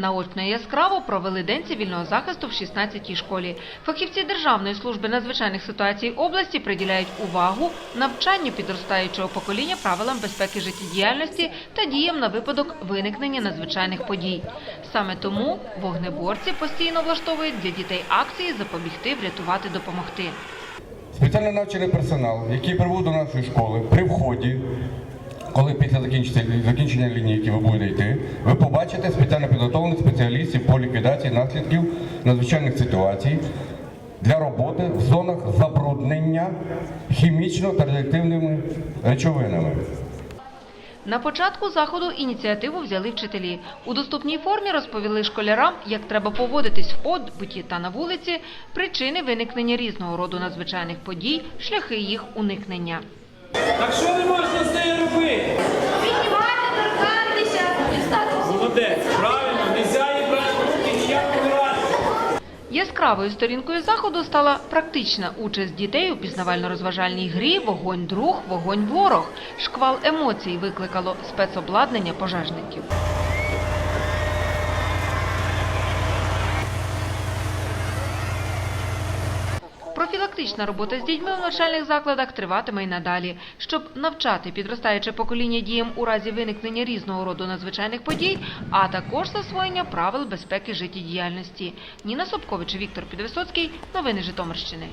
Наочно яскраво провели День цивільного захисту в 16-й школі. Фахівці Державної служби надзвичайних ситуацій області приділяють увагу навчанню підростаючого покоління правилам безпеки життєдіяльності та діям на випадок виникнення надзвичайних подій. Саме тому вогнеборці постійно влаштовують для дітей акції запобігти, врятувати, допомогти. Спеціально навчений персонал, який прибув до нашої школи при вході, коли після закінчиться- закінчення лінійки ви будете йти, ви побачите спеціально підготовлених спеціалістів по ліквідації наслідків надзвичайних ситуацій для роботи в зонах забруднення хімічно та радіоактивними речовинами. На початку заходу ініціативу взяли вчителі. У доступній формі розповіли школярам, як треба поводитись в побуті та на вулиці, причини виникнення різного роду надзвичайних подій, шляхи їх уникнення. Так що не можна з нею робити? Піднімати, торкатися, дістатися. Молодець, правильно, не її брати руки ніякого разу. Яскравою сторінкою заходу стала практична участь дітей у пізнавально-розважальній грі «Вогонь друг, вогонь ворог». Шквал емоцій викликало спецобладнання пожежників. Профілактична робота з дітьми в навчальних закладах триватиме й надалі. Щоб навчати підростаюче покоління діям у разі виникнення різного роду надзвичайних подій, а також засвоєння правил безпеки життєдіяльності. Ніна Собкович, Віктор Підвисоцький. Новини Житомирщини.